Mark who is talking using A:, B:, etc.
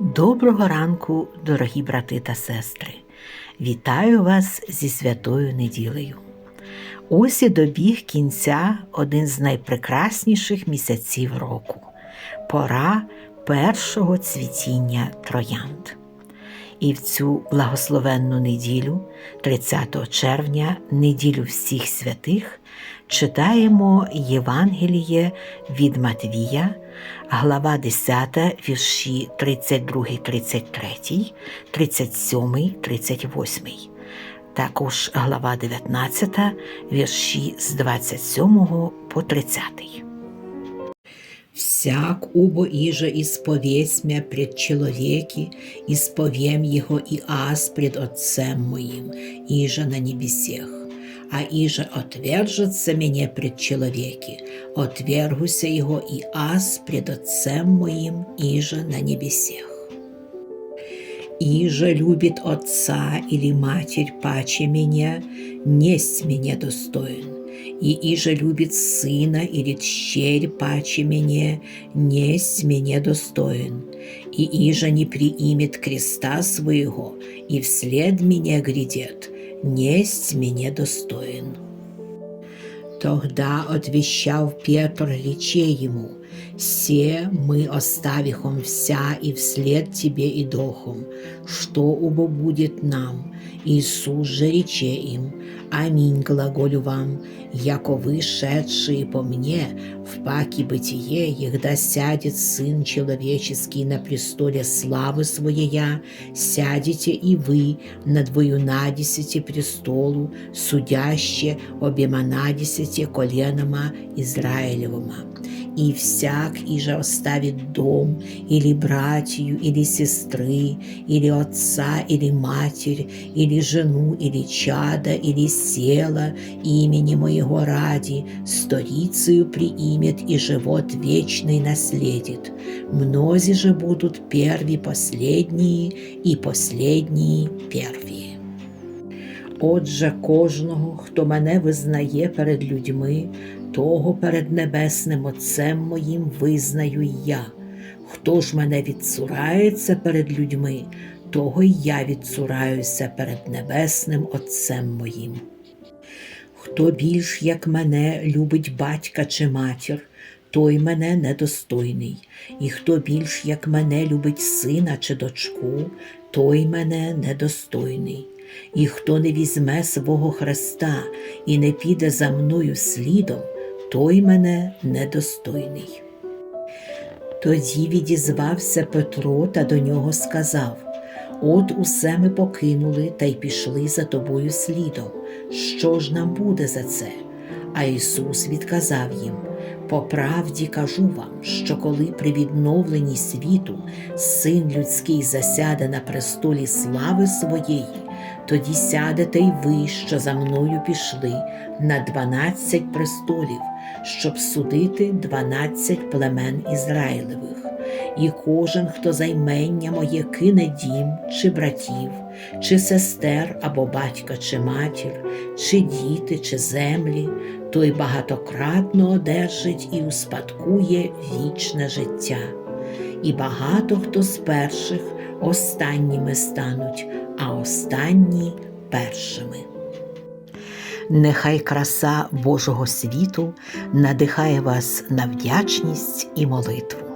A: Доброго ранку, дорогі брати та сестри! Вітаю вас зі святою неділею. Ось і добіг кінця один з найпрекрасніших місяців року пора першого цвітіння троянд. І в цю благословенну неділю, 30 червня, неділю всіх святих, читаємо Євангеліє від Матвія, глава 10, вірші 32, 33, 37, 38. Також глава 19, вірші з 27 по 30. Всяк убо иже исповесть мя пред человеки, исповем его и аз пред Отцем моим, иже на небесех. А иже отвержется меня пред человеки, отвергуся его и аз пред Отцем моим, иже на небесех. Иже любит отца или матерь паче меня, несть меня достоин и иже любит сына или тщерь паче мне, несть мне достоин, и иже не приимет креста своего, и вслед меня грядет, несть мне достоин. Тогда отвещал Петр рече ему, «Се мы оставихом вся и вслед тебе и дохом, что убо будет нам?» Иисус же рече им, «Аминь глаголю вам, яко вы, шедшие по мне, в паки бытие, егда сядет Сын Человеческий на престоле славы Своея, сядете и вы на двоюнадесяти престолу, судяще обеманадесяти коленома Израилевома И всяк, иже оставит дом, или братью, или сестры, или отца, или матерь, или жену, или чада, или села, имени моего ради, сторицею приимет и живот вечный наследит. Мнози же будут перві последние, і последнії перві. Отже, кожного, хто мене визнає перед людьми, того перед небесним Отцем моїм визнаю й я. Хто ж мене відцурається перед людьми, того й я відцураюся перед небесним Отцем моїм. Хто більш, як мене, любить батька чи матір, той мене недостойний, і хто більш, як мене, любить сина чи дочку, той мене недостойний. І хто не візьме свого Христа і не піде за мною слідом, той мене недостойний. Тоді відізвався Петро та до нього сказав: От усе ми покинули та й пішли за тобою слідом. Що ж нам буде за це? А Ісус відказав їм: По правді кажу вам, що коли при відновленні світу син людський засяде на престолі слави своєї, тоді сядете й ви, що за мною пішли, на дванадцять престолів, щоб судити дванадцять племен Ізраїлевих. І кожен, хто займення моє кине дім, чи братів, чи сестер або батька, чи матір, чи діти, чи землі, той багатократно одержить і успадкує вічне життя. І багато хто з перших останніми стануть, а останні першими. Нехай краса Божого світу надихає вас на вдячність і молитву.